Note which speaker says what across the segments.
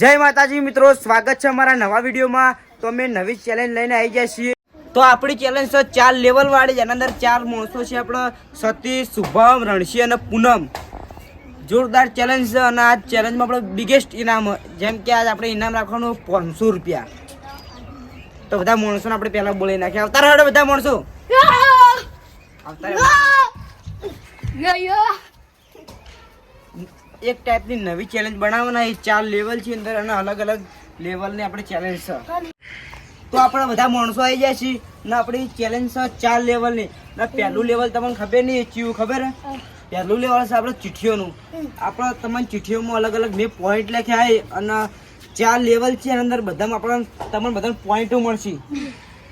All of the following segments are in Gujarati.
Speaker 1: જય માતાજી મિત્રો સ્વાગત છે અમારા નવા વિડીયોમાં. તો અમે નવી ચેલેન્જ લઈને આવી ગયા છીએ. તો આપણી ચેલેન્જ છે ચાર લેવલ વાળી જેના અંદર ચાર માણસો છે આપણે. સતીશ શુભમ રણસી અને પૂનમ. જોરદાર ચેલેન્જ છે અને આ ચેલેન્જમાં આપણે બિગેસ્ટ ઇનામ જેમ કે આજ આપણે ઇનામ રાખવાનું પાંચસો રૂપિયા. તો બધા માણસોને આપણે પહેલા બોલી નાખ્યા આવતા રહો બધા માણસો. આવતા. એક ટાઈપની નવી ચેલેન્જ બનાવવાના એ ચાર લેવલ છે અંદર અને અલગ અલગ લેવલની આપણે ચેલેન્જ છે. તો આપણા બધા માણસો આવી જાય છે ને આપણી ચેલેન્જ છે ચાર લેવલની ને. પહેલું લેવલ તમને ખબર નહીં ચીવું ખબર? હે? પહેલું લેવલ છે આપણે ચિઠ્ઠીઓનું. આપણે તમને ચિઠ્ઠીઓમાં અલગ અલગ મેં પોઈન્ટ લખ્યા અને ચાર લેવલ છે એના અંદર બધામાં આપણને તમને બધાને પોઈન્ટો મળશે.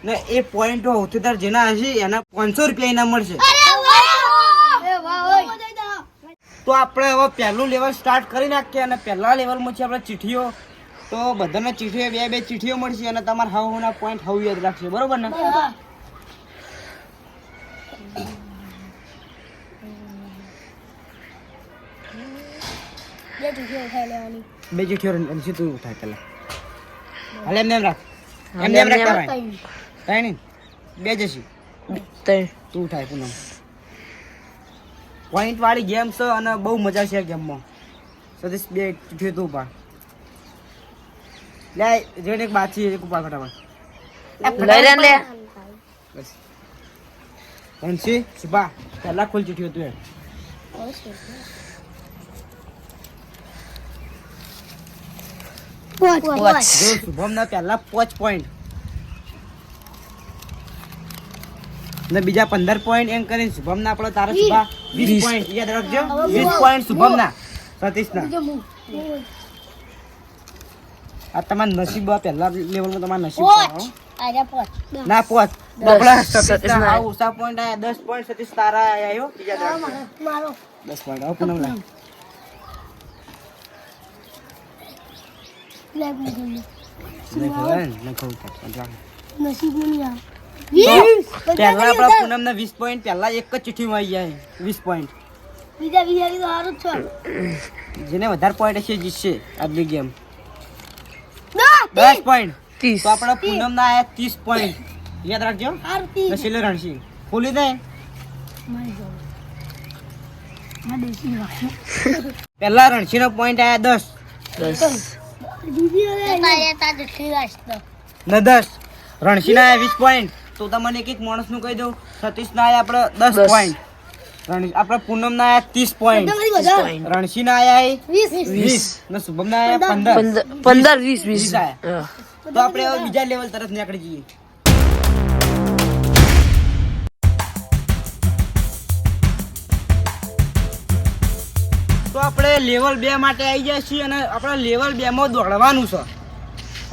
Speaker 1: ને એ પોઈન્ટો હોતેદાર જેના હશે એના પાંચસો રૂપિયા એના મળશે. તો આપણે હવે પહેલું લેવલ સ્ટાર્ટ કરી નાખીએ અને પહેલા લેવલમાં છે આપણે ચીઠીઓ તો બધાને ચીઠીઓ બે બે ચીઠીઓ મળશે અને તમારે હાવ હાવના પોઈન્ટ હાવ યાદ રાખશે બરોબર ને? બે ચીઠીઓ રણજી તું ઉઠાય પેલા હાલે એમને એમ રાખ. એમને એમ રાખ કઈ કાંઈ નહીં. બે જશી. તું ઉઠાય પૂનમ. પોઈન્ટ વાળી ગેમ છે અને બહુ મજા છે ગેમમાં. સતીશ બે ચીઠીઓ તું ઊભા લે જોઈને એક બાકી એક ઊભા ફટાફટ
Speaker 2: લઈ લે
Speaker 1: બસ. પહેલા ખુલ ચીઠીઓ
Speaker 2: હતું
Speaker 1: એમ. શુભમ ના પહેલા પાંચ પોઈન્ટ ને બીજા પંદર પોઈન્ટ એમ કરીને શુભમ ના આપણો તારા શુભા. વીસ પોઈન્ટ યાદ રાખજો. વીસ પોઈન્ટ શુભમ ના સતીશ ના આ તમારા નસીબ આ પહેલા લેવલમાં તમારા નસીબ ના પોચ. બબલા સતીશ ના આ ઓછા પોઈન્ટ આયા. દસ પોઈન્ટ સતીશ તારા આયો બીજા દસ પોઈન્ટ આવો પૂનમ ના નહીં પડે. પહેલા આપણા પૂનમ ને વીસ પોઈન્ટ પહેલા એક જ ચિઠ્ઠીમાં આવી જાય. વીસ પોઈન્ટ જેને વધારે પોઈન્ટ હશે જીતશે આજની ગેમ દસ પોઈન્ટ
Speaker 2: ત્રીસ.
Speaker 1: તો આપણા પૂનમ ના આયા ત્રીસ પોઈન્ટ યાદ રાખજો. નશીલે રણસી ખોલી દે. પહેલા રણસી નો પોઈન્ટ આયા દસ.
Speaker 2: દસ.
Speaker 1: ને દસ. રણસી ના આયા વીસ પોઈન્ટ તો તમને એક એક માણસનું કહી દઉં સતીશ ના આયા આપણે દસ. પોઈન્ટ આપણે પૂનમ ના આયા ત્રીસ પોઈન્ટ. રણસી ના આયા વીસ ને શુભમ ના આયા પંદર.
Speaker 2: પંદર વીસ વીસ.
Speaker 1: આયા. તો આપણે હવે બીજા લેવલ તરફ નીકળી જઈએ. તો આપણે લેવલ બે માટે આવી જાય છીએ અને આપણે લેવલ બે માં દોડવાનું છે.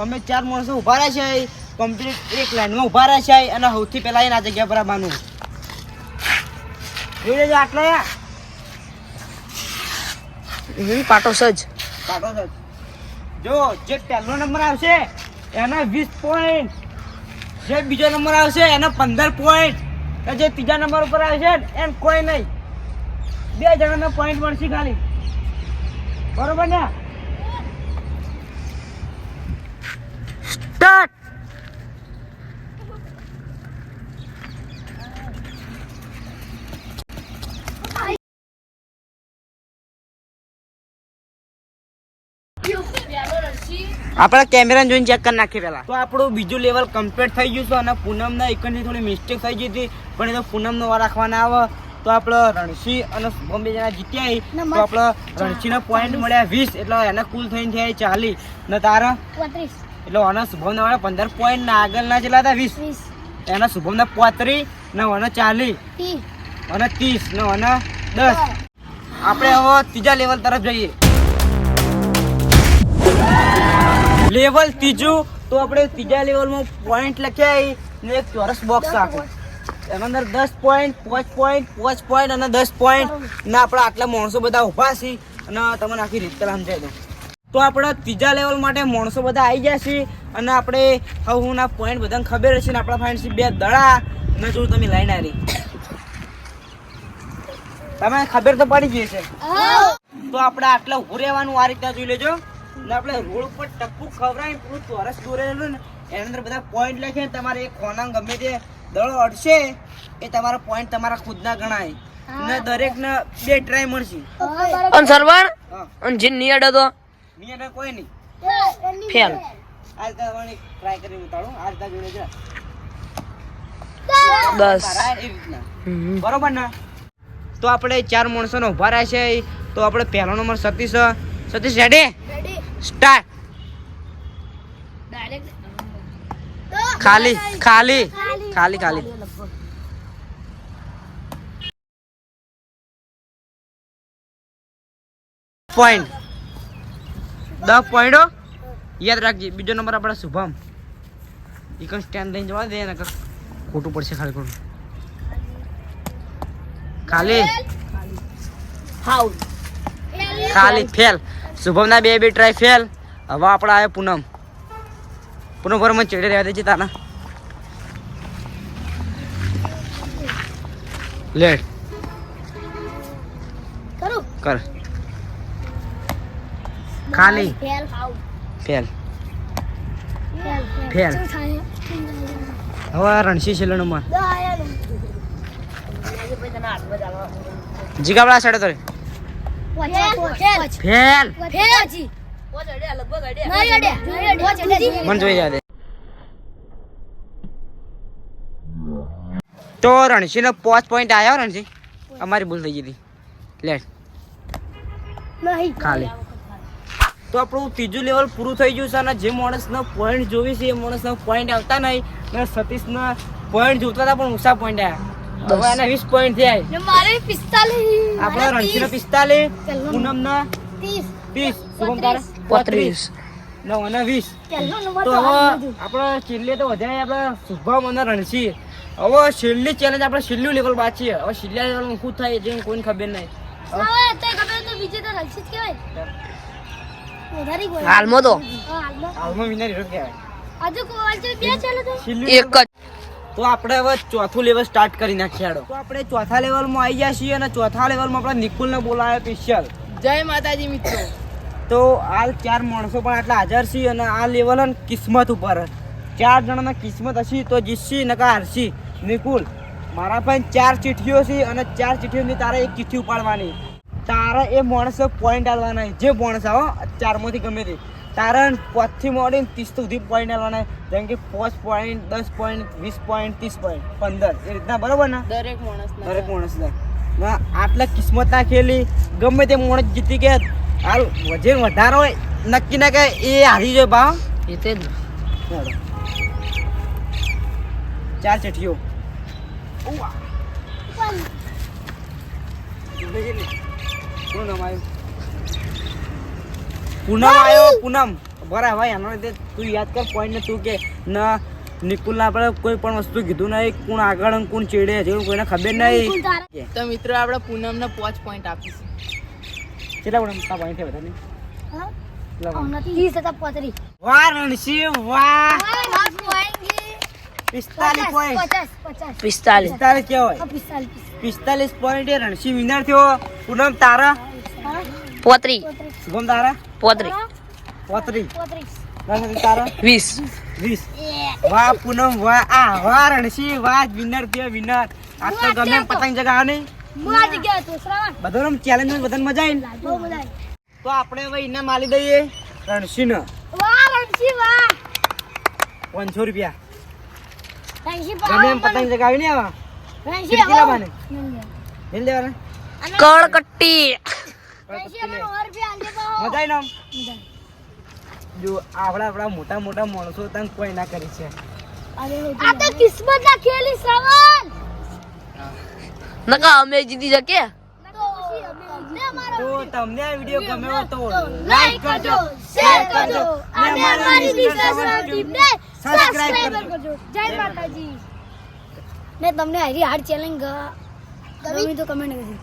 Speaker 1: અમે ચાર માણસો ઊભા રહ્યા છે કમ્પ્લીટ એક લાઈનમાં ઊભા રહેશે અને સૌથી પહેલાં એના જગ્યા પર આવવાનું. જોઈ લેજો આટલા યા
Speaker 2: પાટો સજ.
Speaker 1: પાટો સજ. જો જે પહેલો નંબર આવશે એના વીસ પોઈન્ટ જે બીજો નંબર આવશે એના પંદર પોઈન્ટ જે ત્રીજા નંબર ઉપર આવશે એમ કોઈ નહીં. બે જણાને પોઈન્ટ મળશે ખાલી. બરોબર ને? સ્ટાર્ટ આપણે કેમેરા જોઈને ચેક કરી નાખીએ પેલા તો આપણું બીજું લેવલ કમ્પ્લીટ થઈ ગયું છે અને પૂનમના એકની થોડી મિસ્ટેક થઈ ગઈ હતી પણ એ તો પૂનમનો વાર રાખવાના આવે. તો આપણે રણસી અને શુભમ બે જણા જીત્યા તો આપણે રણસિંહના પોઈન્ટ મળ્યા વીસ એટલે એના કુલ થઈને થયા ચાલીસ. ને તારા? એટલે આના શુભમના વાળા પંદર પોઈન્ટ ના આગળના જેટલા હતા વીસ. એના શુભમના પોત્રીસ ને આના ચાલીસ. અને ત્રીસ ને આના દસ. આપણે હવે ત્રીજા લેવલ તરફ જઈએ. લેવલ ત્રીજું તો આપણે ત્રીજા લેવલમાં પોઈન્ટ લખ્યા ને એક ચોરસ બોક્સ આખું એના અંદર દસ પોઈન્ટ પાંચ પોઈન્ટ પાંચ પોઈન્ટ અને દસ પોઈન્ટ ને આપણે આટલા માણસો બધા ઊભા છે અને તમને આખી રીત સમજાવી દઉં. તો આપણે ત્રીજા લેવલ માટે માણસો બધા આવી ગયા છે અને આપણે હું ના પોઈન્ટ બધાને ખબર હશે ને આપણા છે બે દડા. ને જો તમે લાઈન આવી. તમે ખબર તો પડી ગઈ છે તો આપણે આટલા ઉભું રહેવાનું આ રીતના જોઈ લેજો. ને આપણે રોડ ઉપર ટપુ ખવરાય પૂરું ચોરસ દોરેલું ને એની અંદર બધા પોઈન્ટ લખે તમારે એક ખોના ગમે તે દળો અડશે એ તમારા પોઈન્ટ તમારા ખુદના ગણાય. ને દરેકને બે ટ્રાય મળશે.
Speaker 2: અને સરવાણ? અને જે નિયડ હતો
Speaker 1: નિયર કોઈ નહીં.
Speaker 2: ફેલ.
Speaker 1: આજ ટ્રાય કરી આજ તા જોડે
Speaker 2: બસ.
Speaker 1: બરોબર ને? તો આપણે ચાર માણસોનો ઊભા રહ્યા છે. તો આપણે પહેલો number Satish. Satish ready start ખાલી ખાલી ખાલી ખાલી પોઈન્ટ દસ પોઈન્ટો યાદ રાખજે બીજો નંબર આપણે શુભમ. એ કઈ સ્ટેન્ડ લઈને જવા દે ને ખોટું પડશે ખાલી ખોટું. ખાલી. ખાલી ફેલ શુભમના બે બે ટ્રાય ફેલ હવે આપણે આવે પૂનમ. પૂનમ પર મને ચેડે રહેવા દેજે તાના. લેટ કર? ખાલી. ફેલ ફેલ હવે રણસી છેલ્લો નંબર જીગાબડા સાડે તોરે. ફેલ. મન જોઈ જાય તો રણસી નો પાંચ પોઈન્ટ આવ્યો રણસી અમારી ભૂલ થઈ ગઈ હતી. લેટ ખાલી. તો આપણું ત્રીજું લેવલ પૂરું થઈ ગયું છે અને જે માણસનો પોઈન્ટ જોવી છે એ માણસનો પોઈન્ટ આવતા નહીં. અને સતીશના પોઈન્ટ જોતા હતા પણ ઓછા પોઈન્ટ આવ્યા એના વીસ પોઈન્ટ થયા
Speaker 3: મારે પિસ્તાલીસ.
Speaker 1: આપણો રણસીનો પિસ્તાલીસ પૂનમના ત્રીસ. શુભમ તારા
Speaker 2: પોત્રીસ.
Speaker 1: નવ અને વીસ. તો હવે આપણે છેલ્લે તો વધારે આપણે શુભમ અને રણસી હવે છેલ્લી ચેલેન્જ આપણે છેલ્લું લેવલ બાકી છે. હવે છેલ્લા લેવલમાં શું થાય એ કોઈને ખબર નહીં.
Speaker 2: હાલમાં તો.
Speaker 3: હાલમાં.
Speaker 1: હાલમાં વિનર હીરો કહેવાય.
Speaker 3: હજુ ગોળ છે, બે ચાલે તો?
Speaker 1: છેલ્લું
Speaker 2: એક જ.
Speaker 1: તો આપણે હવે ચોથું લેવલ સ્ટાર્ટ કરી નાખ્યા હેડો. તો આપણે ચોથા લેવલમાં આવી ગયા છીએ અને ચોથા લેવલમાં આપણે નિકુલને બોલાવ્યો સ્પેશિયલ
Speaker 2: જય માતાજી મિત્રો.
Speaker 1: તો હાલ ચાર માણસો પણ આટલા હાજર છે અને આ લેવલ કિસ્મત ઉપર ચાર જણાના કિસ્મત હશે તો જીતશી નકા હારશી. નિકુલ મારા પાસે ચાર ચીઠીઓ છે અને ચાર ચીઠીઓની તારે એક ચીઠી ઉપાડવાની. તારે એ માણસો પોઈન્ટ આલવાના જે માણસ આવો ચારમાંથી ગમે તે. તારે પાંચથી મોડીને ત્રીસ સુધી પોઈન્ટ આલવાના. જેમ કે પાંચ પોઈન્ટ દસ પોઈન્ટ વીસ પોઈન્ટ ત્રીસ પોઈન્ટ પંદર. એ રીતના બરોબર ને?
Speaker 2: દરેક માણસ
Speaker 1: દરેક માણસને ના આટલા કિસ્મત ના ખેલી ગમે તે માણસ જીતી કે હાલ વજન વધારો હોય નક્કી ના કે એ હારી જાય ભાવ
Speaker 2: એ તે જ
Speaker 1: ચાલો. ચાર ચઠીઓ શું નામ આવ્યું પૂનમ આવ્યો પૂનમ. બરાબર ભાઈ આનો રીતે તું યાદ કર પોઈન્ટ ને તું કે ના નિકુલને આપણે કોઈ પણ વસ્તુ કીધું નહીં કોણ આગળ કોણ ચેડે જેવું કોઈને ખબર નહીં.
Speaker 2: તો મિત્રો આપણે પૂનમને પાંચ પોઈન્ટ આપીશું.
Speaker 1: કેટલા પણ તારા પોઈન્ટ છે બધાને. વાહ રણસી વાહ. પિસ્તાલીસ પોઈન્ટ.
Speaker 2: પિસ્તાલીસ.
Speaker 1: પિસ્તાલીસ કેવાય.
Speaker 3: પિસ્તાલીસ.
Speaker 1: પોઈન્ટ એ રણસી વિનર થયો. પૂનમ તારા?
Speaker 2: પોત્રી.
Speaker 1: શુભમ તારા?
Speaker 2: પોત્રી
Speaker 3: હા,
Speaker 1: પોત્રીસ.
Speaker 3: પોત્રીસ.
Speaker 1: રણસી તારા?
Speaker 2: વીસ.
Speaker 1: વીસ. વાહ પૂનમ વાહ. આ વાહ રણસી વાહ વિનર થયો વિનર. આ તો ગમે એમ પતંગ જગાવવાની
Speaker 3: હું આ જગ્યાએ હતો, શ્રાવણ.
Speaker 1: બધાને ચેલેન્જ બધાને મજા આવી ને?
Speaker 3: બહુ મજા આવી.
Speaker 1: તો આપણે હવે ઇનામ આલી દઈએ
Speaker 3: રણજી, વાહ.
Speaker 1: પાંચસો રૂપિયા. ગમે એમ પતંગ જગાવી ને આવા.
Speaker 2: કળકટ્ટી.
Speaker 1: મજા આવી ને આમ?
Speaker 3: મજા આવી.
Speaker 1: જો આપણા આપણા મોટા મોટા માણસો તને કોઈ ના કરી છે.
Speaker 3: આ તો કિસ્મત ના ખેલી સવાલ
Speaker 2: નકા અમે જીતી શકે
Speaker 3: તો
Speaker 1: તમને આ વીડિયો ગમ્યો તો
Speaker 3: લાઈક કરજો શેર કરજો. અને અમારી દિશા ટીમને સબસ્ક્રાઇબ કરજો. જય માતાજી. ને તમને હારી હાર્ડ ચેલેન્જ ગમી તો કમેન્ટ કરજો